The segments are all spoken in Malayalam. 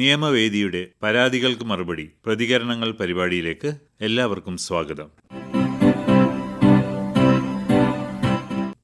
നിയമവേദിയുടെ പരാതികൾക്ക് മറുപടി പ്രതികരണങ്ങൾ പരിപാടിയിലേക്ക് എല്ലാവർക്കും സ്വാഗതം.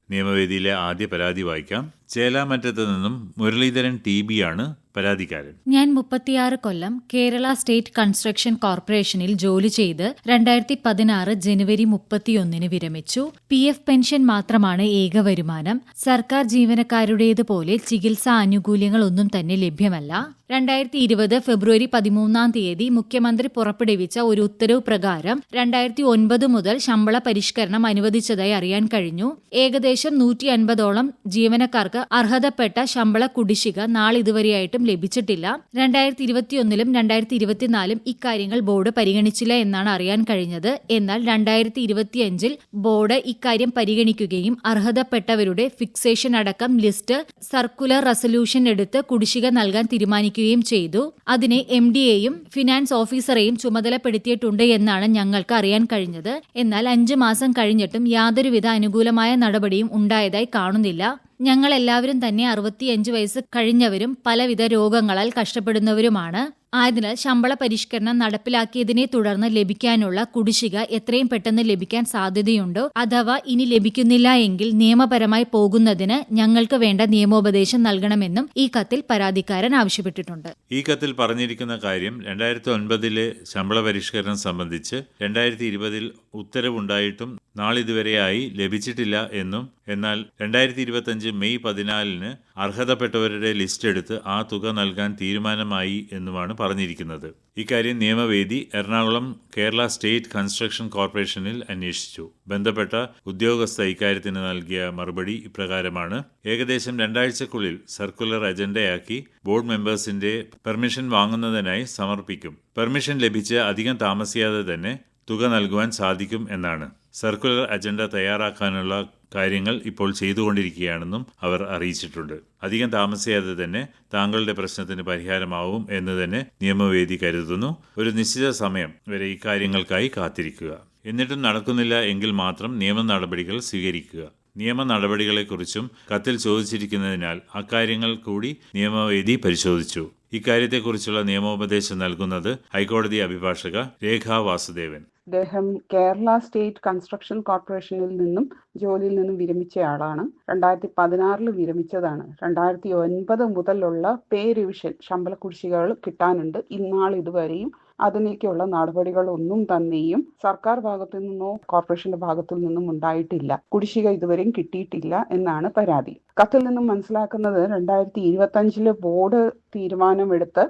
നിയമവേദിയിലെ ആദ്യ പരാതി വായിക്കാം. ചേലാമറ്റത്ത് നിന്നും മുരളീധരൻ ടി ബി ആണ് പരാതിക്കാരൻ. ഞാൻ മുപ്പത്തിയാറ് കൊല്ലം കേരള സ്റ്റേറ്റ് കൺസ്ട്രക്ഷൻ കോർപ്പറേഷനിൽ ജോലി ചെയ്ത് രണ്ടായിരത്തി പതിനാറ് ജനുവരി മുപ്പത്തിയൊന്നിന് വിരമിച്ചു. പി എഫ് പെൻഷൻ മാത്രമാണ് ഏക വരുമാനം. സർക്കാർ ജീവനക്കാരുടേതുപോലെ ചികിത്സാ ആനുകൂല്യങ്ങളൊന്നും തന്നെ ലഭ്യമല്ല. രണ്ടായിരത്തി ഇരുപത് ഫെബ്രുവരി പതിമൂന്നാം തീയതി മുഖ്യമന്ത്രി പുറപ്പെടുവിച്ച ഒരു ഉത്തരവ് പ്രകാരം രണ്ടായിരത്തി ഒൻപത് മുതൽ ശമ്പള പരിഷ്കരണം അനുവദിച്ചതായി അറിയാൻ കഴിഞ്ഞു. ഏകദേശം നൂറ്റി അൻപതോളം ജീവനക്കാർക്ക് അർഹതപ്പെട്ട ശമ്പള കുടിശ്ശിക നാളിതുവരെയായിട്ടും ലഭിച്ചിട്ടില്ല. രണ്ടായിരത്തി ഇരുപത്തിയൊന്നിലും രണ്ടായിരത്തി ഇരുപത്തിനാലും ഇക്കാര്യങ്ങൾ ബോർഡ് പരിഗണിച്ചില്ല എന്നാണ് അറിയാൻ കഴിഞ്ഞത്. എന്നാൽ രണ്ടായിരത്തി ഇരുപത്തിയഞ്ചിൽ ബോർഡ് ഇക്കാര്യം പരിഗണിക്കുകയും അർഹതപ്പെട്ടവരുടെ ഫിക്സേഷൻ അടക്കം ലിസ്റ്റ് സർക്കുലർ റെസൊല്യൂഷൻ എടുത്ത് കുടിശ്ശിക നൽകാൻ തീരുമാനിക്കുകയും ചെയ്തു. അതിനെ എം ഡിയെയും ഫിനാൻസ് ഓഫീസറെയും ചുമതലപ്പെടുത്തിയിട്ടുണ്ട് എന്നാണ് ഞങ്ങൾക്ക് അറിയാൻ കഴിഞ്ഞത്. എന്നാൽ അഞ്ചു മാസം കഴിഞ്ഞിട്ടും യാതൊരുവിധ അനുകൂലമായ നടപടിയും ഉണ്ടായതായി കാണുന്നില്ല. ഞങ്ങൾ എല്ലാവരും തന്നെ അറുപത്തിയഞ്ച് വയസ്സ് കഴിഞ്ഞവരും പലവിധ രോഗങ്ങളാൽ കഷ്ടപ്പെടുന്നവരുമാണ്. ആയതിനാൽ ശമ്പള പരിഷ്കരണം നടപ്പിലാക്കിയതിനെ തുടർന്ന് ലഭിക്കാനുള്ള കുടിശ്ശിക എത്രയും പെട്ടെന്ന് ലഭിക്കാൻ സാധ്യതയുണ്ടോ അഥവാ ഇനി ലഭിക്കുന്നില്ല എങ്കിൽ നിയമപരമായി പോകുന്നതിന് ഞങ്ങൾക്ക് വേണ്ട നിയമോപദേശം നൽകണമെന്നും ഈ കത്തിൽ പരാതിക്കാരൻ ആവശ്യപ്പെട്ടിട്ടുണ്ട്. ഈ കത്തിൽ പറഞ്ഞിരിക്കുന്ന കാര്യം രണ്ടായിരത്തി ഒൻപതിലെ ശമ്പള പരിഷ്കരണം സംബന്ധിച്ച് രണ്ടായിരത്തി ഇരുപതിൽ ഉത്തരവുണ്ടായിട്ടും നാളിതുവരെയായി ലഭിച്ചിട്ടില്ല എന്നും എന്നാൽ രണ്ടായിരത്തി ഇരുപത്തഞ്ച് മെയ് പതിനാലിന് അർഹതപ്പെട്ടവരുടെ ലിസ്റ്റ് എടുത്ത് ആ തുക നൽകാൻ തീരുമാനമായി എന്നുമാണ് പറഞ്ഞിരിക്കുന്നത്. ഇക്കാര്യം നിയമവേദി എറണാകുളം കേരള സ്റ്റേറ്റ് കൺസ്ട്രക്ഷൻ കോർപ്പറേഷനിൽ അന്വേഷിച്ചു. ബന്ധപ്പെട്ട ഉദ്യോഗസ്ഥ ഇക്കാര്യത്തിന് നൽകിയ മറുപടി ഇപ്രകാരമാണ്. ഏകദേശം രണ്ടാഴ്ചക്കുള്ളിൽ സർക്കുലർ അജണ്ടയാക്കി ബോർഡ് മെമ്പേഴ്സിന്റെ പെർമിഷൻ വാങ്ങുന്നതിനായി സമർപ്പിക്കും. പെർമിഷൻ ലഭിച്ച് അധികം താമസിയാതെ തന്നെ തുക നൽകുവാൻ സാധിക്കും എന്നാണ്. സർക്കുലർ അജണ്ട തയ്യാറാക്കാനുള്ള കാര്യങ്ങൾ ഇപ്പോൾ ചെയ്തുകൊണ്ടിരിക്കുകയാണെന്നും അവർ അറിയിച്ചിട്ടുണ്ട്. അധികം താമസിയാതെ തന്നെ താങ്കളുടെ പ്രശ്നത്തിന് പരിഹാരമാവും എന്ന് തന്നെ നിയമവേദി കരുതുന്നു. ഒരു നിശ്ചിത സമയം വരെ ഇക്കാര്യങ്ങൾക്കായി കാത്തിരിക്കുക. എന്നിട്ടും നടക്കുന്നില്ല എങ്കിൽ മാത്രം നിയമ നടപടികൾ സ്വീകരിക്കുക. നിയമ നടപടികളെക്കുറിച്ചും കത്തിൽ ചോദിച്ചിരിക്കുന്നതിനാൽ അക്കാര്യങ്ങൾ കൂടി നിയമവേദി പരിശോധിച്ചു. ഇക്കാര്യത്തെക്കുറിച്ചുള്ള നിയമോപദേശം നൽകുന്നത് ഹൈക്കോടതി അഭിഭാഷക രേഖാ വാസുദേവൻ. അദ്ദേഹം കേരള സ്റ്റേറ്റ് കൺസ്ട്രക്ഷൻ കോർപ്പറേഷനിൽ നിന്നും ജോലിയിൽ നിന്നും വിരമിച്ചയാളാണ് രണ്ടായിരത്തി പതിനാറിൽ വിരമിച്ചതാണ്. രണ്ടായിരത്തി ഒൻപത് മുതലുള്ള പേ റിവിഷൻ ശമ്പള കുടിശ്ശികകൾ കിട്ടാനുണ്ട്. ഇന്നാൾ ഇതുവരെയും അതിലേക്കുള്ള നടപടികളൊന്നും തന്നെയും സർക്കാർ ഭാഗത്തു നിന്നോ കോർപ്പറേഷന്റെ ഭാഗത്തു നിന്നും ഉണ്ടായിട്ടില്ല. കുടിശ്ശിക ഇതുവരെയും കിട്ടിയിട്ടില്ല എന്നാണ് പരാതി. കത്തിൽ നിന്നും മനസ്സിലാക്കുന്നത് രണ്ടായിരത്തി ഇരുപത്തി അഞ്ചിൽ ബോർഡ് തീരുമാനമെടുത്ത്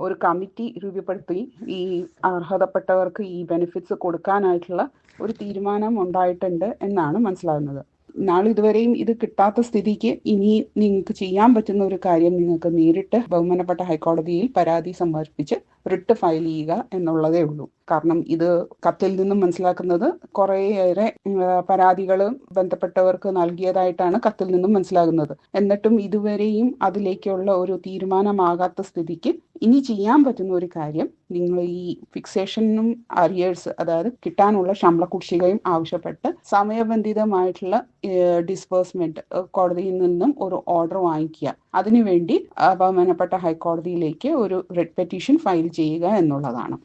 ഒരു കമ്മിറ്റി രൂപപ്പെടുത്തി ഈ അർഹതപ്പെട്ടവർക്ക് ഈ ബെനിഫിറ്റ്സ് കൊടുക്കാനായിട്ടുള്ള ഒരു തീരുമാനം ഉണ്ടായിട്ടുണ്ട് എന്നാണ് മനസ്സിലാകുന്നത്. നാളിതുവരെയും ഇത് കിട്ടാത്ത സ്ഥിതിക്ക് ഇനി നിങ്ങൾക്ക് ചെയ്യാൻ പറ്റുന്ന ഒരു കാര്യം നിങ്ങൾക്ക് നേരിട്ട് ബഹുമാനപ്പെട്ട ഹൈക്കോടതിയിൽ പരാതി സമർപ്പിച്ച് റിട്ട് ഫയൽ ചെയ്യുക എന്നുള്ളതേ ഉള്ളൂ. കാരണം ഇത് കത്തിൽ നിന്നും മനസ്സിലാക്കുന്നത് കുറേയേറെ പരാതികൾ ബന്ധപ്പെട്ടവർക്ക് നൽകിയതായിട്ടാണ് കത്തിൽ നിന്നും മനസ്സിലാകുന്നത്. എന്നിട്ടും ഇതുവരെയും അതിലേക്കുള്ള ഒരു തീരുമാനമാകാത്ത സ്ഥിതിക്ക് ഇനി ചെയ്യാൻ പറ്റുന്ന ഒരു കാര്യം നിങ്ങൾ ഈ ഫിക്സേഷനും അരിയേഴ്സ് അതായത് കിട്ടാനുള്ള ശമ്പള കുടിശ്ശികയും ആവശ്യപ്പെട്ട് സമയബന്ധിതമായിട്ടുള്ള ഡിസ്ബേഴ്സ്മെന്റ് കോടതിയിൽ നിന്നും ഒരു ഓർഡർ വാങ്ങിക്കുക. അതിനുവേണ്ടി ബഹുമാനപ്പെട്ട ഹൈക്കോടതിയിലേക്ക് ഒരു റെഡ് പെറ്റീഷൻ ഫയൽ ചെയ്യുക എന്നുള്ളതാണ്.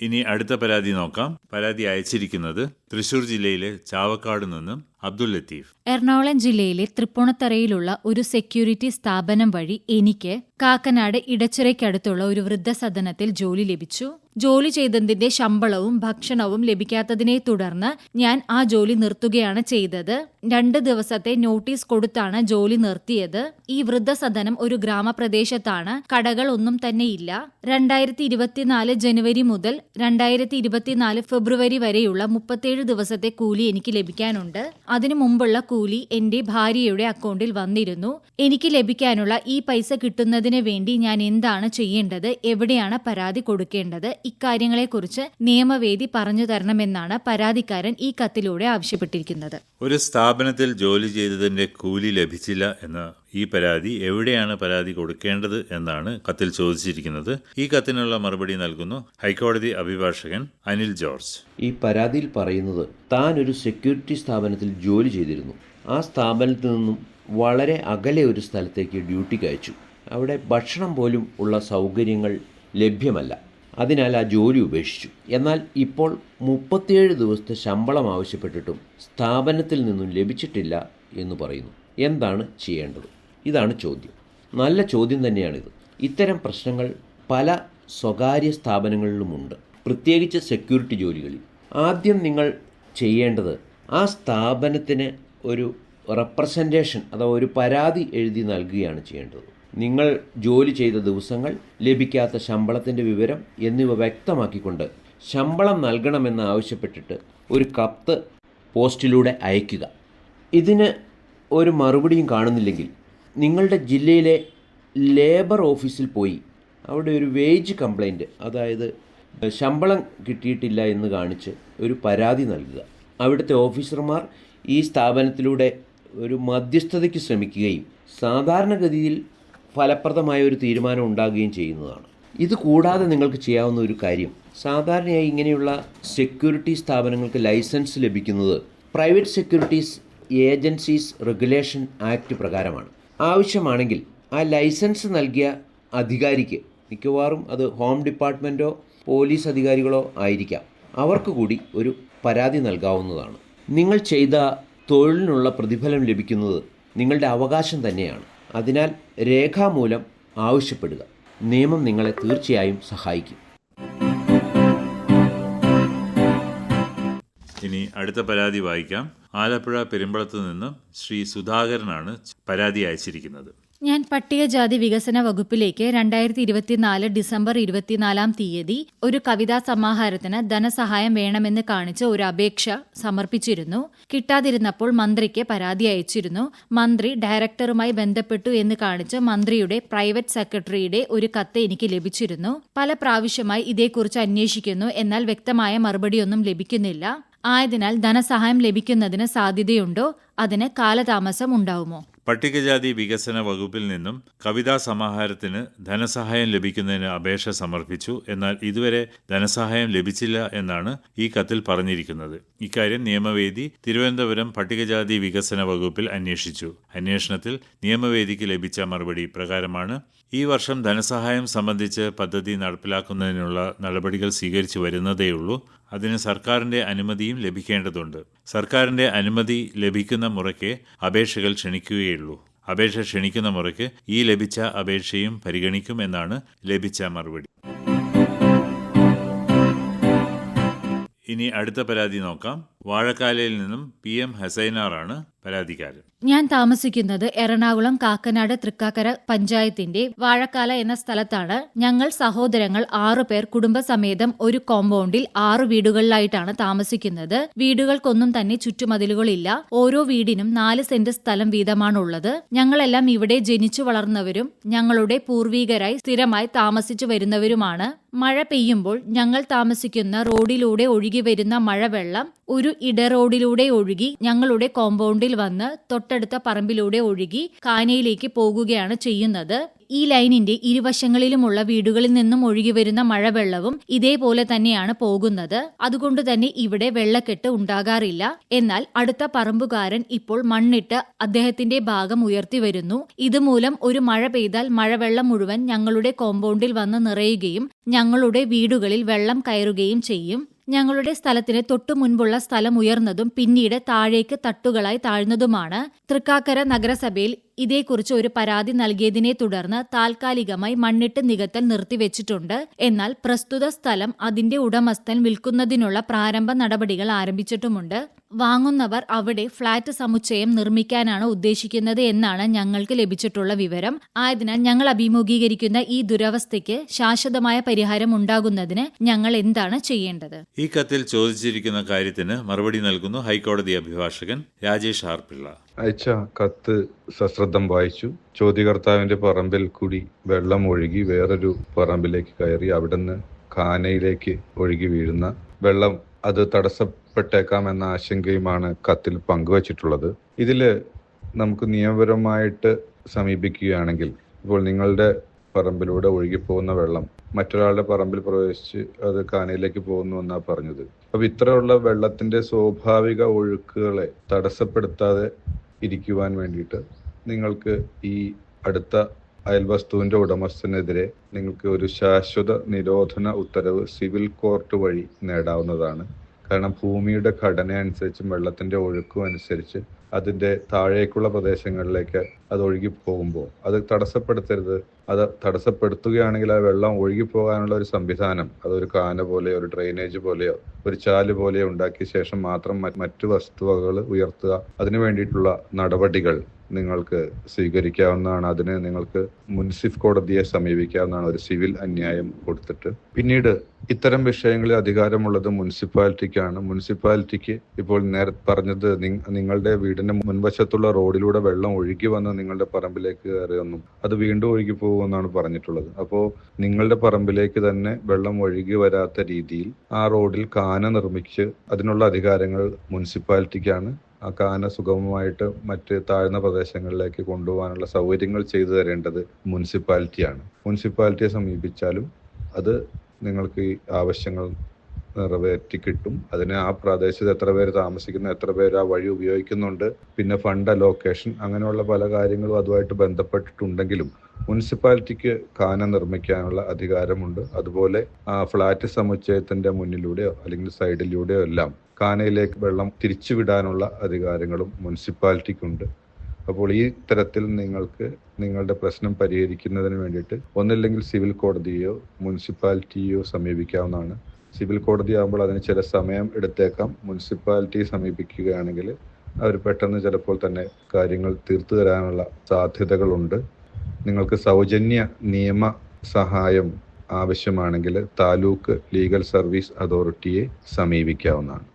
ഇനി അടുത്ത പരാതി നോക്കാം. പരാതി അയച്ചിരിക്കുന്നത് തൃശൂർ ജില്ലയിലെ ചാവക്കാട് നിന്നും അബ്ദുൽ ലത്തീഫ്. എറണാകുളം ജില്ലയിലെ തൃപ്പൂണിത്തറയിലുള്ള ഒരു സെക്യൂരിറ്റി സ്ഥാപനം വഴി എനിക്ക് കാക്കനാട് ഇടച്ചിറയ്ക്കടുത്തുള്ള ഒരു വൃദ്ധസദനത്തിൽ ജോലി ലഭിച്ചു. ജോലി ചെയ്തതിന്റെ ശമ്പളവും ഭക്ഷണവും ലഭിക്കാത്തതിനെ തുടർന്ന് ഞാൻ ആ ജോലി നിർത്തുകയാണ് ചെയ്തത്. രണ്ട് ദിവസത്തെ നോട്ടീസ് കൊടുത്താണ് ജോലി നിർത്തിയത്. ഈ വൃദ്ധസദനം ഒരു ഗ്രാമപ്രദേശത്താണ്. കടകൾ ഒന്നും തന്നെ ഇല്ല. രണ്ടായിരത്തി ഇരുപത്തിനാല് ജനുവരി മുതൽ രണ്ടായിരത്തി ഇരുപത്തിനാല് ഫെബ്രുവരി വരെയുള്ള മുപ്പത്തേഴ് ദിവസത്തെ കൂലി എനിക്ക് ലഭിക്കാനുണ്ട്. അതിനു മുമ്പുള്ള കൂലി എന്റെ ഭാര്യയുടെ അക്കൗണ്ടിൽ വന്നിരുന്നു. എനിക്ക് ലഭിക്കാനുള്ള ഈ പൈസ കിട്ടുന്നതിന് വേണ്ടി ഞാൻ എന്താണ് ചെയ്യേണ്ടത്? എവിടെയാണ് പരാതി കൊടുക്കേണ്ടത്? ഇക്കാര്യങ്ങളെക്കുറിച്ച് നിയമവേദി പറഞ്ഞു തരണമെന്നാണ് പരാതിക്കാരൻ ഈ കത്തിലൂടെ ആവശ്യപ്പെട്ടിരിക്കുന്നത്. ഒരു സ്ഥാപനത്തിൽ ജോലി ചെയ്തതിന്റെ കൂലി ലഭിച്ചില്ല എന്ന ഈ പരാതി എവിടെയാണ് പരാതി കൊടുക്കേണ്ടത് എന്നാണ് കത്തിൽ ചോദിച്ചിരിക്കുന്നത്. ഈ കത്തിനുള്ള മറുപടി നൽകുന്നു ഹൈക്കോടതി അഭിഭാഷകൻ അനിൽ ജോർജ്. ഈ പരാതിയിൽ പറയുന്നത് താൻ ഒരു സെക്യൂരിറ്റി സ്ഥാപനത്തിൽ ജോലി ചെയ്തിരുന്നു. ആ സ്ഥാപനത്തിൽ നിന്നും വളരെ അകലെ ഒരു സ്ഥലത്തേക്ക് ഡ്യൂട്ടി അയച്ചു അവിടെ ഭക്ഷണം പോലും ഉള്ള സൗകര്യങ്ങൾ ലഭ്യമല്ല. അതിനാൽ ആ ജോലി ഉപേക്ഷിച്ചു. എന്നാൽ ഇപ്പോൾ മുപ്പത്തിയേഴ് ദിവസത്തെ ശമ്പളം ആവശ്യപ്പെട്ടിട്ടും സ്ഥാപനത്തിൽ നിന്നും ലഭിച്ചിട്ടില്ല എന്ന് പറയുന്നു. എന്താണ് ചെയ്യേണ്ടത്? ഇതാണ് ചോദ്യം. നല്ല ചോദ്യം തന്നെയാണിത്. ഇത്തരം പ്രശ്നങ്ങൾ പല സ്വകാര്യ സ്ഥാപനങ്ങളിലുമുണ്ട്. പ്രത്യേകിച്ച് സെക്യൂരിറ്റി ജോലികളിൽ. ആദ്യം നിങ്ങൾ ചെയ്യേണ്ടത് ആ സ്ഥാപനത്തിന് ഒരു റെപ്രസെന്റേഷൻ അഥവാ ഒരു പരാതി എഴുതി നൽകുകയാണ് ചെയ്യേണ്ടത്. നിങ്ങൾ ജോലി ചെയ്ത ദിവസങ്ങൾ ലഭിക്കാത്ത ശമ്പളത്തിന്റെ വിവരം എന്നിവ വ്യക്തമാക്കിക്കൊണ്ട് ശമ്പളം നൽകണമെന്ന് ആവശ്യപ്പെട്ടിട്ട് ഒരു കത്ത് പോസ്റ്റിലൂടെ അയയ്ക്കുക. ഇതിന് ഒരു മറുപടിയും കാണുന്നില്ലെങ്കിൽ നിങ്ങളുടെ ജില്ലയിലെ ലേബർ ഓഫീസിൽ പോയി അവിടെ ഒരു വേജ് കംപ്ലൈന്റ് അതായത് ശമ്പളം കിട്ടിയിട്ടില്ല എന്ന് കാണിച്ച് ഒരു പരാതി നൽകുക. അവിടുത്തെ ഓഫീസർമാർ ഈ സ്ഥാപനത്തിലൂടെ ഒരു മധ്യസ്ഥതയ്ക്ക് ശ്രമിക്കുകയും സാധാരണഗതിയിൽ ഫലപ്രദമായ ഒരു തീരുമാനം ഉണ്ടാകുകയും ചെയ്യുന്നതാണ്. ഇത് കൂടാതെ നിങ്ങൾക്ക് ചെയ്യാവുന്ന ഒരു കാര്യം സാധാരണയായി ഇങ്ങനെയുള്ള സെക്യൂരിറ്റി സ്ഥാപനങ്ങൾക്ക് ലൈസൻസ് ലഭിക്കുന്നത് private securities agencies regulation act പ്രകാരമാണ്. ആവശ്യമാണെങ്കിൽ ആ ലൈസൻസ് നൽകിയ അധികാരിക്ക് മിക്കവാറും അത് ഹോം ഡിപ്പാർട്ട്മെന്റോ പോലീസ് അധികാരികളോ ആയിരിക്കാം. അവർക്ക് കൂടി ഒരു പരാതി നൽകാവുന്നതാണ്. നിങ്ങൾ ചെയ്ത തൊഴിലിനുള്ള പ്രതിഫലം ലഭിക്കുന്നത് നിങ്ങളുടെ അവകാശം തന്നെയാണ്. അതിനാൽ രേഖാമൂലം ആവശ്യപ്പെടുക. നിയമം നിങ്ങളെ തീർച്ചയായും സഹായിക്കും. ഇനി അടുത്ത പരാതി വായിക്കാം. ആലപ്പുഴ പെരുമ്പളത്ത് നിന്നും ശ്രീ സുധാകരനാണ് പരാതി അയച്ചിരിക്കുന്നത്. ഞാൻ പട്ടികജാതി വികസന വകുപ്പിലേക്ക് രണ്ടായിരത്തി ഇരുപത്തിനാല് ഡിസംബർ ഇരുപത്തിനാലാം തീയതി ഒരു കവിതാ സമാഹാരത്തിന് ധനസഹായം വേണമെന്ന് കാണിച്ച് ഒരു അപേക്ഷ സമർപ്പിച്ചിരുന്നു. കിട്ടാതിരുന്നപ്പോൾ മന്ത്രിക്ക് പരാതി അയച്ചിരുന്നു. മന്ത്രി ഡയറക്ടറുമായി ബന്ധപ്പെട്ടു എന്ന് കാണിച്ച് മന്ത്രിയുടെ പ്രൈവറ്റ് സെക്രട്ടറിയുടെ ഒരു കത്ത് എനിക്ക് ലഭിച്ചിരുന്നു. പല പ്രാവശ്യമായി ഇതേക്കുറിച്ച് അന്വേഷിക്കുന്നു. എന്നാൽ വ്യക്തമായ മറുപടിയൊന്നും ലഭിക്കുന്നില്ല. ആയതിനാൽ ധനസഹായം ലഭിക്കുന്നതിന് സാധ്യതയുണ്ടോ? അതിന് കാലതാമസം ഉണ്ടാവുമോ? പട്ടികജാതി വികസന വകുപ്പിൽ നിന്നും കവിതാ സമാഹാരത്തിന് ധനസഹായം ലഭിക്കുന്നതിന് അപേക്ഷ സമർപ്പിച്ചു. എന്നാൽ ഇതുവരെ ധനസഹായം ലഭിച്ചില്ല എന്നാണ് ഈ കത്തിൽ പറഞ്ഞിരിക്കുന്നത്. ഇക്കാര്യം നിയമവേദി തിരുവനന്തപുരം പട്ടികജാതി വികസന വകുപ്പിൽ അന്വേഷിച്ചു. അന്വേഷണത്തിൽ നിയമവേദിക്ക് ലഭിച്ച മറുപടി പ്രകാരമാണ് ഈ വർഷം ധനസഹായം സംബന്ധിച്ച് പദ്ധതി നടപ്പിലാക്കുന്നതിനുള്ള നടപടികൾ സ്വീകരിച്ചു വരുന്നതേയുള്ളൂ. അതിന് സർക്കാരിന്റെ അനുമതിയും ലഭിക്കേണ്ടതുണ്ട്. സർക്കാരിന്റെ അനുമതി ലഭിക്കുന്ന മുറയ്ക്ക് അപേക്ഷകൾ ക്ഷണിക്കുകയുള്ളൂ. അപേക്ഷ ക്ഷണിക്കുന്ന മുറയ്ക്ക് ഈ ലഭിച്ച അപേക്ഷയും പരിഗണിക്കുമെന്നാണ് ലഭിച്ച മറുപടി. ഇനി അടുത്ത പരാതി നോക്കാം. വാഴക്കാലയിൽ നിന്നും പി എം ഹസൈനാറാണ് പരാതിക്കാരൻ. ഞാൻ താമസിക്കുന്നത് എറണാകുളം കാക്കനാട് തൃക്കാക്കര പഞ്ചായത്തിന്റെ വാഴക്കാല എന്ന സ്ഥലത്താണ്. ഞങ്ങൾ സഹോദരങ്ങൾ ആറു പേർ കുടുംബസമേതം ഒരു കോമ്പൗണ്ടിൽ ആറു വീടുകളിലായിട്ടാണ് താമസിക്കുന്നത്. വീടുകൾക്കൊന്നും തന്നെ ചുറ്റുമതിലുകളില്ല. ഓരോ വീടിനും നാല് സെന്റ് സ്ഥലം വീതമാണുള്ളത്. ഞങ്ങളെല്ലാം ഇവിടെ ജനിച്ചു വളർന്നവരും ഞങ്ങളുടെ പൂർവീകരായി സ്ഥിരമായി താമസിച്ചു വരുന്നവരുമാണ്. മഴ പെയ്യുമ്പോൾ ഞങ്ങൾ താമസിക്കുന്ന റോഡിലൂടെ ഒഴുകി വരുന്ന മഴവെള്ളം ഒരു ഇടറോഡിലൂടെ ഒഴുകി ഞങ്ങളുടെ കോമ്പൗണ്ടിൽ വന്ന് തൊട്ടടുത്ത പറമ്പിലൂടെ ഒഴുകി കാനയിലേക്ക് പോകുകയാണ് ചെയ്യുന്നത്. ഈ ലൈനിന്റെ ഇരുവശങ്ങളിലുമുള്ള വീടുകളിൽ നിന്നും ഒഴുകി വരുന്ന മഴവെള്ളവും ഇതേപോലെ തന്നെയാണ് പോകുന്നത്. അതുകൊണ്ട് തന്നെ ഇവിടെ വെള്ളക്കെട്ട് ഉണ്ടാകാറില്ല. എന്നാൽ അടുത്ത പറമ്പുകാരൻ ഇപ്പോൾ മണ്ണിട്ട് അദ്ദേഹത്തിന്റെ ഭാഗം ഉയർത്തി വരുന്നു. ഇതുമൂലം ഒരു മഴ പെയ്താൽ മഴവെള്ളം മുഴുവൻ ഞങ്ങളുടെ കോമ്പൗണ്ടിൽ വന്ന് നിറയുകയും ഞങ്ങളുടെ വീടുകളിൽ വെള്ളം കയറുകയും ചെയ്യും. ഞങ്ങളുടെ സ്ഥലത്തിന് തൊട്ടു മുൻപുള്ള സ്ഥലം ഉയർന്നതും പിന്നീട് താഴേക്ക് തട്ടുകളായി താഴ്ന്നതുമാണ് തൃക്കാക്കര നഗരസഭയിൽ ഇതേക്കുറിച്ച് ഒരു പരാതി നൽകിയതിനെ തുടർന്ന് താൽക്കാലികമായി മണ്ണിട്ട് നികത്തൽ നിർത്തിവെച്ചിട്ടുണ്ട്. എന്നാൽ പ്രസ്തുത സ്ഥലം അതിന്റെ ഉടമസ്ഥൻ വിൽക്കുന്നതിനുള്ള പ്രാരംഭ നടപടികൾ ആരംഭിച്ചിട്ടുമുണ്ട്. വാങ്ങുന്നവർ അവിടെ ഫ്ളാറ്റ് സമുച്ചയം നിർമ്മിക്കാനാണ് ഉദ്ദേശിക്കുന്നത് എന്നാണ് ഞങ്ങൾക്ക് ലഭിച്ചിട്ടുള്ള വിവരം. ആയതിനാൽ ഞങ്ങൾ അഭിമുഖീകരിക്കുന്ന ഈ ദുരവസ്ഥയ്ക്ക് ശാശ്വതമായ പരിഹാരം ഉണ്ടാകുന്നതിന് ഞങ്ങൾ എന്താണ് ചെയ്യേണ്ടത്? ഈ കത്തിൽ ചോദിച്ചിരിക്കുന്ന കാര്യത്തിന് മറുപടി നൽകുന്നു ഹൈക്കോടതി അഭിഭാഷകൻ രാജേഷ് ആർ പിള്ള അയച്ച കത്ത് സശ്രദ്ധം വായിച്ചു. ചോദ്യകർത്താവിന്റെ പറമ്പിൽ കൂടി വെള്ളം ഒഴുകി വേറൊരു പറമ്പിലേക്ക് കയറി അവിടുന്ന് ഖാനയിലേക്ക് ഒഴുകി വീഴുന്ന വെള്ളം അത് തടസ്സപ്പെട്ടേക്കാം എന്ന ആശങ്കയുമാണ് കത്തിൽ പങ്കുവച്ചിട്ടുള്ളത്. ഇതിൽ നമുക്ക് നിയമപരമായിട്ട് സമീപിക്കുകയാണെങ്കിൽ ഇപ്പോൾ നിങ്ങളുടെ പറമ്പിലൂടെ ഒഴുകിപ്പോകുന്ന വെള്ളം മറ്റൊരാളുടെ പറമ്പിൽ പ്രവേശിച്ച് അത് കാനയിലേക്ക് പോകുന്നു എന്നാണ് പറഞ്ഞത്. അപ്പൊ ഇത്രയുള്ള വെള്ളത്തിന്റെ സ്വാഭാവിക ഒഴുക്കുകളെ തടസ്സപ്പെടുത്താതെ ഇരിക്കുവാൻ വേണ്ടിയിട്ട് നിങ്ങൾക്ക് ഈ അടുത്ത അയൽവസ്തുവിന്റെ ഉടമസ്ഥനെതിരെ നിങ്ങൾക്ക് ഒരു ശാശ്വത നിരോധന ഉത്തരവ് സിവിൽ കോർട്ട് വഴി നേടാവുന്നതാണ്. കാരണം ഭൂമിയുടെ ഘടന അനുസരിച്ചും വെള്ളത്തിന്റെ ഒഴുക്കും അനുസരിച്ച് അതിന്റെ താഴേക്കുള്ള പ്രദേശങ്ങളിലേക്ക് അത് ഒഴുകി പോകുമ്പോൾ അത് തടസ്സപ്പെടുത്തരുത്. അത് തടസ്സപ്പെടുത്തുകയാണെങ്കിൽ ആ വെള്ളം ഒഴുകി പോകാനുള്ള ഒരു സംവിധാനം അതൊരു കാന പോലെയോ ഒരു ഡ്രെയിനേജ് പോലെയോ ഒരു ചാൽ പോലെയോ ഉണ്ടാക്കിയ ശേഷം മാത്രം മറ്റു വസ്തുവകൾ ഉയർത്തുക. അതിനു വേണ്ടിയിട്ടുള്ള നടപടികൾ നിങ്ങൾക്ക് സ്വീകരിക്കാവുന്നതാണ്. അതിന് നിങ്ങൾക്ക് മുൻസിഫ് കോടതിയെ സമീപിക്കാവുന്നതാണ്. ഒരു സിവിൽ അന്യായം കൊടുത്തിട്ട്. പിന്നീട് ഇത്തരം വിഷയങ്ങളിൽ അധികാരമുള്ളത് മുനിസിപ്പാലിറ്റിക്കാണ് മുനിസിപ്പാലിറ്റിക്ക് ഇപ്പോൾ നേരത്തെ പറഞ്ഞത് നിങ്ങളുടെ വീടിന്റെ മുൻവശത്തുള്ള റോഡിലൂടെ വെള്ളം ഒഴുകി വന്ന് നിങ്ങളുടെ പറമ്പിലേക്ക് കയറിയൊന്നും അത് വീണ്ടും ഒഴുകി പോകുമെന്നാണ് പറഞ്ഞിട്ടുള്ളത്. അപ്പോൾ നിങ്ങളുടെ പറമ്പിലേക്ക് തന്നെ വെള്ളം ഒഴുകി വരാത്ത രീതിയിൽ ആ റോഡിൽ കാന നിർമ്മിച്ച് അതിനുള്ള അധികാരങ്ങൾ മുനിസിപ്പാലിറ്റിക്കാണ് ആ കാന സുഗമമായിട്ട് മറ്റ് താഴ്ന്ന പ്രദേശങ്ങളിലേക്ക് കൊണ്ടുപോകാനുള്ള സൗകര്യങ്ങൾ ചെയ്തു തരേണ്ടത് മുനിസിപ്പാലിറ്റിയാണ്. മുനിസിപ്പാലിറ്റിയെ സമീപിച്ചാലും അത് നിങ്ങൾക്ക് ഈ ആവശ്യങ്ങൾ നിറവേറ്റി കിട്ടും. അതിന് ആ പ്രദേശത്ത് എത്ര പേര് താമസിക്കുന്നു എത്ര പേര് ആ വഴി ഉപയോഗിക്കുന്നുണ്ട് പിന്നെ ഫണ്ട് അലോക്കേഷൻ അങ്ങനെയുള്ള പല കാര്യങ്ങളും അതുമായിട്ട് ബന്ധപ്പെട്ടിട്ടുണ്ടെങ്കിലും മുനിസിപ്പാലിറ്റിക്ക് കാന നിർമ്മിക്കാനുള്ള അധികാരമുണ്ട്. അതുപോലെ ആ ഫ്ലാറ്റ് സമുച്ചയത്തിന്റെ മുന്നിലൂടെയോ അല്ലെങ്കിൽ സൈഡിലൂടെയോ എല്ലാം കാനയിലേക്ക് വെള്ളം തിരിച്ചുവിടാനുള്ള അധികാരങ്ങളും മുനിസിപ്പാലിറ്റിക്കുണ്ട്. അപ്പോൾ ഈ തരത്തിൽ നിങ്ങൾക്ക് നിങ്ങളുടെ പ്രശ്നം പരിഹരിക്കുന്നതിന് വേണ്ടിയിട്ട് ഒന്നില്ലെങ്കിൽ സിവിൽ കോടതിയോ മുനിസിപ്പാലിറ്റിയോ സമീപിക്കാവുന്നതാണ്. സിവിൽ കോടതി ആകുമ്പോൾ അതിന് ചില സമയം എടുത്തേക്കാം. മുനിസിപ്പാലിറ്റിയെ സമീപിക്കുകയാണെങ്കിൽ അവർ പെട്ടെന്ന് ചിലപ്പോൾ തന്നെ കാര്യങ്ങൾ തീർത്തു തരാനുള്ള സാധ്യതകളുണ്ട്. നിങ്ങൾക്ക് സൗജന്യ നിയമ സഹായം ആവശ്യമാണെങ്കിൽ താലൂക്ക് ലീഗൽ സർവീസ് അതോറിറ്റിയെ സമീപിക്കാവുന്നതാണ്.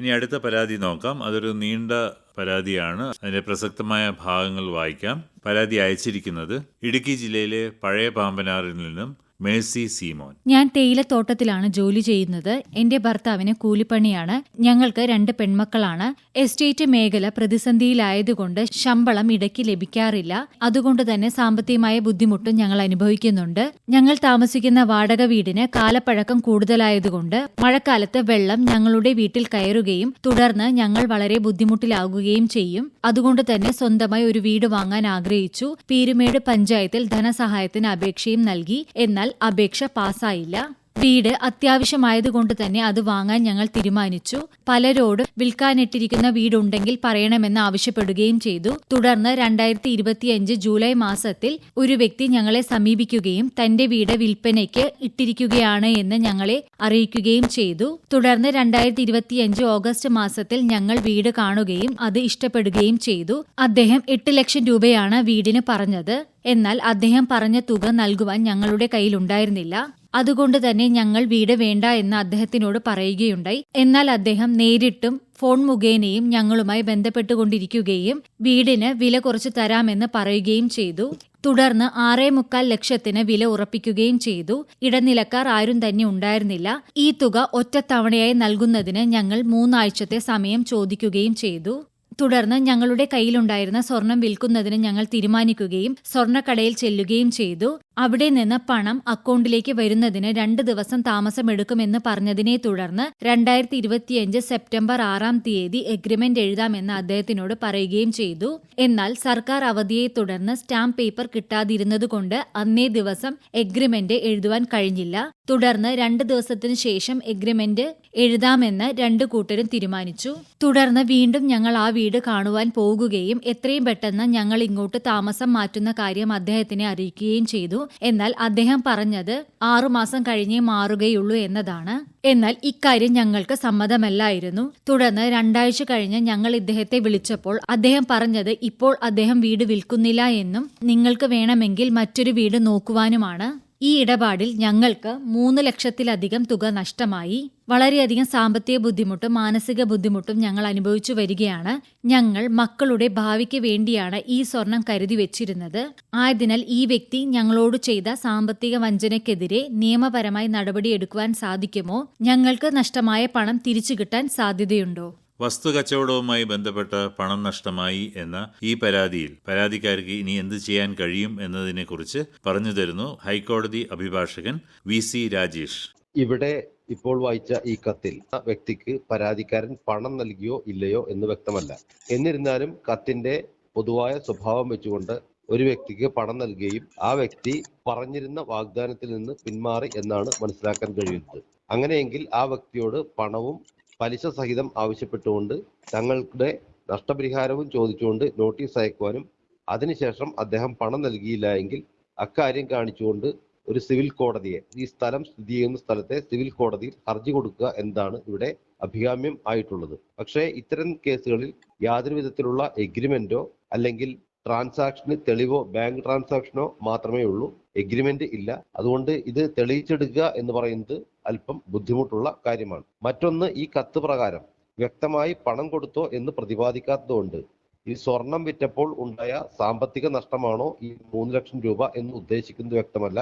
ഇനി അടുത്ത പരാതി നോക്കാം. അതൊരു നീണ്ട പരാതിയാണ്. അതിന്റെ പ്രസക്തമായ ഭാഗങ്ങൾ വായിക്കാം. പരാതി അയച്ചിരിക്കുന്നത് ഇടുക്കി ജില്ലയിലെ പഴയ പാമ്പനാറിൽ നിന്നും മേഴ്സി സീമോൻ. ഞാൻ തേയിലത്തോട്ടത്തിലാണ് ജോലി ചെയ്യുന്നത്. എന്റെ ഭർത്താവിന് കൂലിപ്പണിയാണ്. ഞങ്ങൾക്ക് രണ്ട് പെൺമക്കളാണ്. എസ്റ്റേറ്റ് മേഖല പ്രതിസന്ധിയിലായതുകൊണ്ട് ശമ്പളം ഇടയ്ക്ക് ലഭിക്കാറില്ല. അതുകൊണ്ട് തന്നെ സാമ്പത്തികമായ ബുദ്ധിമുട്ടും ഞങ്ങൾ അനുഭവിക്കുന്നുണ്ട്. ഞങ്ങൾ താമസിക്കുന്ന വാടക വീടിന് കാലപ്പഴക്കം കൂടുതലായതുകൊണ്ട് മഴക്കാലത്ത് വെള്ളം ഞങ്ങളുടെ വീട്ടിൽ കയറുകയും തുടർന്ന് ഞങ്ങൾ വളരെ ബുദ്ധിമുട്ടിലാകുകയും ചെയ്യും. അതുകൊണ്ട് തന്നെ സ്വന്തമായി ഒരു വീട് വാങ്ങാൻ ആഗ്രഹിച്ചു. പീരുമേട് പഞ്ചായത്തിൽ ധനസഹായത്തിന് അപേക്ഷയും നൽകി. എന്നാൽ അപേക്ഷ പാസ്സായില്ല വീട് അത്യാവശ്യമായതുകൊണ്ട് തന്നെ അത് വാങ്ങാൻ ഞങ്ങൾ തീരുമാനിച്ചു. പലരോട് വിൽക്കാനിട്ടിരിക്കുന്ന വീടുണ്ടെങ്കിൽ പറയണമെന്ന് ആവശ്യപ്പെടുകയും ചെയ്തു. തുടർന്ന് രണ്ടായിരത്തി ഇരുപത്തിയഞ്ച് ജൂലൈ മാസത്തിൽ ഒരു വ്യക്തി ഞങ്ങളെ സമീപിക്കുകയും തന്റെ വീട് വിൽപ്പനയ്ക്ക് ഇട്ടിരിക്കുകയാണ് എന്ന് ഞങ്ങളെ അറിയിക്കുകയും ചെയ്തു. തുടർന്ന് രണ്ടായിരത്തി ഇരുപത്തിയഞ്ച് ഓഗസ്റ്റ് മാസത്തിൽ ഞങ്ങൾ വീട് കാണുകയും അത് ഇഷ്ടപ്പെടുകയും ചെയ്തു. അദ്ദേഹം എട്ട് ലക്ഷം രൂപയാണ് വീടിന് പറഞ്ഞത്. എന്നാൽ അദ്ദേഹം പറഞ്ഞ തുക നൽകുവാൻ ഞങ്ങളുടെ കയ്യിലുണ്ടായിരുന്നില്ല. അതുകൊണ്ട് തന്നെ ഞങ്ങൾ വീട് വേണ്ട എന്ന് അദ്ദേഹത്തിനോട് പറയുകയുണ്ടായി. എന്നാൽ അദ്ദേഹം നേരിട്ടും ഫോൺ മുഖേനയും ഞങ്ങളുമായി ബന്ധപ്പെട്ടുകൊണ്ടിരിക്കുകയും വീടിന് വില കുറച്ച് തരാമെന്ന് പറയുകയും ചെയ്തു. തുടർന്ന് ആറേ മുക്കാൽ ലക്ഷത്തിന് വില ഉറപ്പിക്കുകയും ചെയ്തു. ഇടനിലക്കാർ ആരും തന്നെ ഉണ്ടായിരുന്നില്ല. ഈ തുക ഒറ്റത്തവണയായി നൽകുന്നതിന് ഞങ്ങൾ മൂന്നാഴ്ചത്തെ സമയം ചോദിക്കുകയും ചെയ്തു. തുടർന്ന് ഞങ്ങളുടെ കയ്യിലുണ്ടായിരുന്ന സ്വർണം വിൽക്കുന്നതിന് ഞങ്ങൾ തീരുമാനിക്കുകയും സ്വർണക്കടയിൽ ചെല്ലുകയും ചെയ്തു. അവിടെ നിന്ന് പണം അക്കൗണ്ടിലേക്ക് വരുന്നതിന് രണ്ട് ദിവസം താമസമെടുക്കുമെന്ന് പറഞ്ഞതിനെ തുടർന്ന് രണ്ടായിരത്തി ഇരുപത്തിയഞ്ച് സെപ്റ്റംബർ ആറാം തീയതി എഗ്രിമെന്റ് എഴുതാമെന്ന് അദ്ദേഹത്തിനോട് പറയുകയും ചെയ്തു. എന്നാൽ സർക്കാർ അവധിയെ തുടർന്ന് സ്റ്റാമ്പ് പേപ്പർ കിട്ടാതിരുന്നതുകൊണ്ട് അന്നേ ദിവസം എഗ്രിമെന്റ് എഴുതുവാൻ കഴിഞ്ഞില്ല. തുടർന്ന് രണ്ട് ദിവസത്തിന് ശേഷം എഗ്രിമെന്റ് എഴുതാമെന്ന് രണ്ടു കൂട്ടരും തീരുമാനിച്ചു. തുടർന്ന് വീണ്ടും ഞങ്ങൾ ആ വീട് കാണുവാൻ പോകുകയും എത്രയും പെട്ടെന്ന് ഞങ്ങൾ ഇങ്ങോട്ട് താമസം മാറ്റുന്ന കാര്യം അദ്ദേഹത്തിനെ അറിയിക്കുകയും ചെയ്തു. എന്നാൽ അദ്ദേഹം പറഞ്ഞത് ആറുമാസം കഴിഞ്ഞേ മാറുകയുള്ളൂ എന്നതാണ്. എന്നാൽ ഇക്കാര്യം ഞങ്ങൾക്ക് സമ്മതമല്ലായിരുന്നു. തുടർന്ന് രണ്ടാഴ്ച കഴിഞ്ഞ് ഞങ്ങൾ ഇദ്ദേഹത്തെ വിളിച്ചപ്പോൾ അദ്ദേഹം പറഞ്ഞത് ഇപ്പോൾ അദ്ദേഹം വീട് വിൽക്കുന്നില്ല എന്നും നിങ്ങൾക്ക് വേണമെങ്കിൽ മറ്റൊരു വീട് നോക്കുവാനുമാണ്. ഈ ഇടപാടിൽ ഞങ്ങൾക്ക് മൂന്ന് ലക്ഷത്തിലധികം തുക നഷ്ടമായി. വളരെയധികം സാമ്പത്തിക ബുദ്ധിമുട്ടും മാനസിക ബുദ്ധിമുട്ടും ഞങ്ങൾ അനുഭവിച്ചു വരികയാണ്. ഞങ്ങൾ മക്കളുടെ ഭാവിക്ക് വേണ്ടിയാണ് ഈ സ്വർണം കരുതി വെച്ചിരുന്നത്. ആയതിനാൽ ഈ വ്യക്തി ഞങ്ങളോട് ചെയ്ത സാമ്പത്തിക വഞ്ചനയ്ക്കെതിരെ നിയമപരമായി നടപടിയെടുക്കുവാൻ സാധിക്കുമോ? ഞങ്ങൾക്ക് നഷ്ടമായ പണം തിരിച്ചു കിട്ടാൻ സാധ്യതയുണ്ടോ? വസ്തു കച്ചവടവുമായി ബന്ധപ്പെട്ട പണം നഷ്ടമായി എന്ന ഈ പരാതിയിൽ പരാതിക്കാർക്ക് ഇനി എന്ത് ചെയ്യാൻ കഴിയും എന്നതിനെക്കുറിച്ച് പറഞ്ഞു തരുന്നു ഹൈക്കോടതി അഭിഭാഷകൻ വി സി രാജേഷ്. ഇവിടെ ഇപ്പോൾ വായിച്ച ഈ കത്തിൽ ആ വ്യക്തിക്ക് പരാതിക്കാരൻ പണം നൽകിയോ ഇല്ലയോ എന്ന് വ്യക്തമല്ല. എന്നിരുന്നാലും കത്തിന്റെ പൊതുവായ സ്വഭാവം വെച്ചുകൊണ്ട് ഒരു വ്യക്തിക്ക് പണം നൽകുകയും ആ വ്യക്തി പറഞ്ഞിരുന്ന വാഗ്ദാനത്തിൽ നിന്ന് പിന്മാറി എന്നാണ് മനസ്സിലാക്കാൻ കഴിയുന്നത്. അങ്ങനെയെങ്കിൽ ആ വ്യക്തിയോട് പണവും പലിശ സഹിതം ആവശ്യപ്പെട്ടുകൊണ്ട് തങ്ങളുടെ നഷ്ടപരിഹാരവും ചോദിച്ചുകൊണ്ട് നോട്ടീസ് അയക്കുവാനും അതിനുശേഷം അദ്ദേഹം പണം നൽകിയില്ല എങ്കിൽ അക്കാര്യം കാണിച്ചുകൊണ്ട് ഒരു സിവിൽ കോടതിയെ ഈ സ്ഥലം സ്ഥിതി ചെയ്യുന്ന സ്ഥലത്തെ സിവിൽ കോടതിയിൽ ഹർജി കൊടുക്കുക എന്നതാണ് ഇവിടെ അഭികാമ്യം ആയിട്ടുള്ളത്. പക്ഷേ ഇത്തരം കേസുകളിൽ യാതൊരു വിധത്തിലുള്ള എഗ്രിമെന്റോ അല്ലെങ്കിൽ ട്രാൻസാക്ഷന് തെളിവോ ബാങ്ക് ട്രാൻസാക്ഷനോ മാത്രമേ ഉള്ളൂ. എഗ്രിമെന്റ് ഇല്ല. അതുകൊണ്ട് ഇത് തെളിയിച്ചെടുക്കുക എന്ന് പറയുന്നത് അല്പം ബുദ്ധിമുട്ടുള്ള കാര്യമാണ്. മറ്റൊന്ന് ഈ കത്ത് പ്രകാരം വ്യക്തമായി പണം കൊടുത്തോ എന്ന് പ്രതിപാദിക്കാത്തതുകൊണ്ട് ഈ സ്വർണം വിറ്റപ്പോൾ ഉണ്ടായ സാമ്പത്തിക നഷ്ടമാണോ ഈ മൂന്ന് ലക്ഷം രൂപ എന്ന് ഉദ്ദേശിക്കുന്നത് വ്യക്തമല്ല.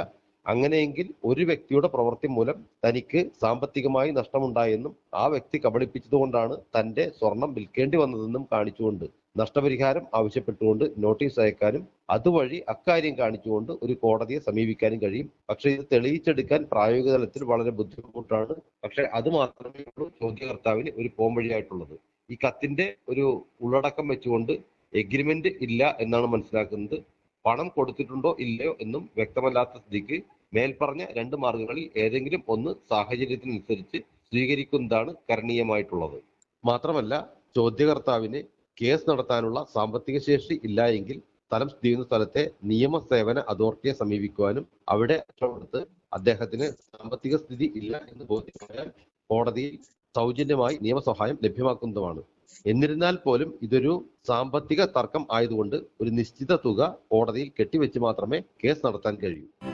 അങ്ങനെയെങ്കിൽ ഒരു വ്യക്തിയുടെ പ്രവൃത്തി മൂലം തനിക്ക് സാമ്പത്തികമായി നഷ്ടമുണ്ടായെന്നും ആ വ്യക്തി കബളിപ്പിച്ചതുകൊണ്ടാണ് തന്റെ സ്വർണം വിൽക്കേണ്ടി വന്നതെന്നും കാണിച്ചുകൊണ്ട് നഷ്ടപരിഹാരം ആവശ്യപ്പെട്ടുകൊണ്ട് നോട്ടീസ് അയക്കാനും അതുവഴി അക്കാര്യം കാണിച്ചുകൊണ്ട് ഒരു കോടതിയെ സമീപിക്കാനും കഴിയും. പക്ഷെ ഇത് തെളിയിച്ചെടുക്കാൻ പ്രായോഗിക തലത്തിൽ വളരെ ബുദ്ധിമുട്ടാണ്. പക്ഷെ അത് മാത്രമേ ഉള്ളൂ ചോദ്യകർത്താവിന് ഒരു പോംവഴിയായിട്ടുള്ളത് ഈ കത്തിന്റെ ഒരു ഉള്ളടക്കം വെച്ചുകൊണ്ട് എഗ്രിമെന്റ് ഇല്ല എന്നാണ് മനസ്സിലാക്കുന്നത്. പണം കൊടുത്തിട്ടുണ്ടോ ഇല്ലയോ എന്നും വ്യക്തമല്ലാത്ത സ്ഥിതിക്ക് മേൽപ്പറഞ്ഞ രണ്ട് മാർഗങ്ങളിൽ ഏതെങ്കിലും ഒന്ന് സാഹചര്യത്തിനനുസരിച്ച് സ്വീകരിക്കുന്നതാണ് കരണീയമായിട്ടുള്ളത്. മാത്രമല്ല ചോദ്യകർത്താവിന് കേസ് നടത്താനുള്ള സാമ്പത്തിക ശേഷി ഇല്ല എങ്കിൽ സ്ഥലം സ്ഥിതി ചെയ്യുന്ന സ്ഥലത്തെ നിയമ സേവന അതോറിറ്റിയെ സമീപിക്കുവാനും അവിടെ കൊടുത്ത് അദ്ദേഹത്തിന് സാമ്പത്തിക സ്ഥിതി ഇല്ല എന്ന് ബോധ്യപ്പെടാൻ കോടതിയിൽ സൗജന്യമായി നിയമസഹായം ലഭ്യമാക്കുന്നതുമാണ്. എന്നിരുന്നാൽ പോലും ഇതൊരു സാമ്പത്തിക തർക്കം ആയതുകൊണ്ട് ഒരു നിശ്ചിത തുക കോടതിയിൽ കെട്ടിവെച്ച് മാത്രമേ കേസ് നടത്താൻ കഴിയൂ.